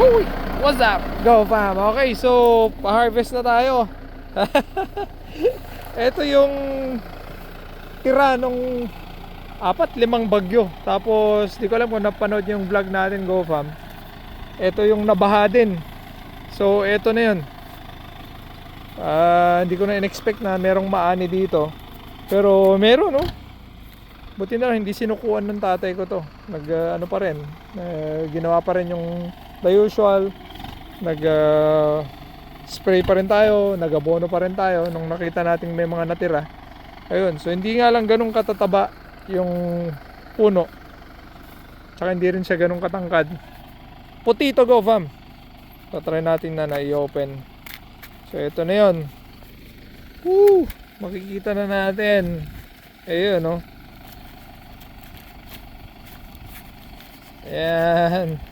Huy! What's up? Go fam. Okay, so pa-harvest na tayo. Ito yung tira nung apat, limang bagyo. Tapos, di ko alam kung napanood yung vlog natin, Go Fam. Ito yung nabaha din. So, ito na yun. Ah, hindi ko na in-expect na merong maani dito. Pero meron, no? Buti na lang, hindi sinukuan ng tatay ko to. Nag, ah, ano pa rin, ah, ginawa pa rin yung the usual. Nag, ah, spray pa rin tayo, nagabono pa rin tayo nung nakita nating may mga natira. Ayun, so hindi nga lang ganun katataba yung puno. Tsaka hindi rin siya ganun katangkad. Puti to go fam. So try natin na na-i-open. So ito na yon. Woo! Makikita na natin. Ayun, no? Ayan.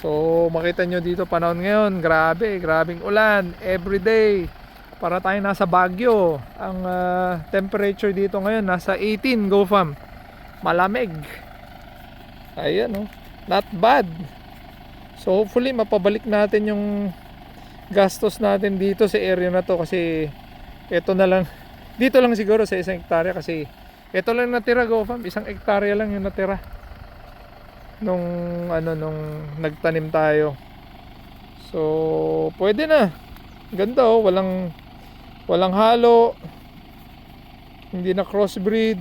So, makita nyo dito panahon ngayon. Grabe, grabing ulan. Everyday. Para tayo nasa Baguio. Ang ah, temperature dito ngayon, nasa 18. Go fam. Malamig. Ayan, no? Not bad. So, hopefully, mapabalik natin yung gastos natin dito sa area na to kasi ito na lang dito lang siguro sa isang hektarya kasi ito lang natira go fam isang hektarya lang yung natira nung ano nung nagtanim tayo. So pwede na. Ganda oh. Walang walang halo. Hindi na crossbreed.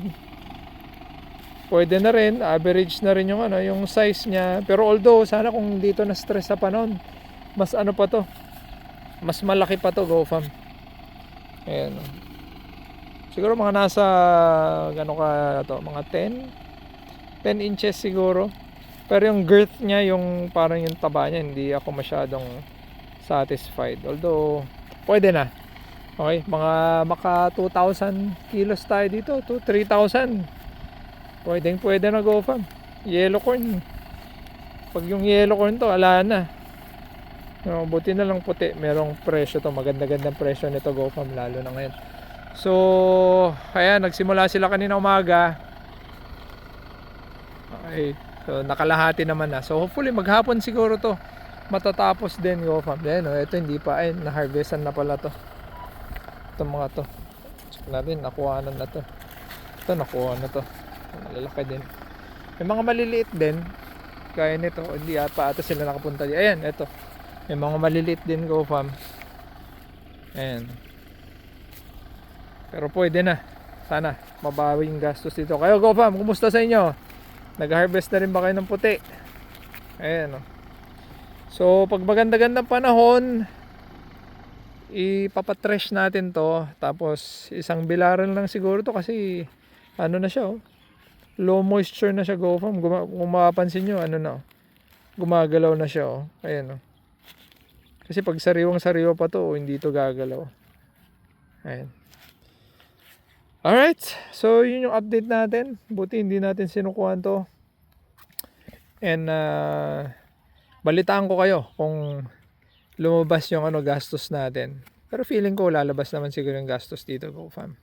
Pwede na rin. Average na rin yung ano yung size niya. Pero although sana kung dito na stress sa panon mas ano pa to? Mas malaki pa to go fam ayan oh. siguro mga nasa gano ka to? Mga 10 10 inches siguro pero yung girth niya yung parang yung taba niya hindi ako masyadong satisfied although pwede na okay mga maka 2,000 kilos tayo dito to 3,000 pwedeng pwede na go fam yellow corn pag yung yellow corn to ala na No, buti na lang puti. Merong presyo to. Maganda-gandang presyo nito GoFam lalo na ngayon. So, ayan, nagsimula sila kanina umaga. Okay. So, nakalahati naman na. So, hopefully maghapon siguro to. Matatapos din GoFam. Ayan, no, ito hindi pa. Ay, na-harvestan na pala to. Itong mga to. Check natin, nakuhanan na to. Ito, nakuha na to. Malalaki din. May mga maliliit din. Kaya nito, hindi pa ata sila nakapunta. di- Ayan, ito. May mga maliliit din go fam. Ayan. Pero pwede na. Sana mabawi yung gastos dito. Kayo go fam, kumusta sa inyo? Nag-harvest na rin ba kayo ng puti? Ayan o. So pag maganda-gandang panahon, ipapatrash natin to. Tapos isang bilaran lang siguro to kasi ano na siya oh. Low moisture na siya go fam. Guma- kung mapapansin nyo, ano na oh. Gumagalaw na siya oh. Ayan oh. Kasi pag sariwang sariwa pa to, hindi to gagalaw. Ayan. Alright. So, yun yung update natin. Buti hindi natin sinukuhan to. And, uh, balitaan ko kayo kung lumabas yung ano gastos natin. Pero feeling ko lalabas naman siguro yung gastos dito, Go Fam.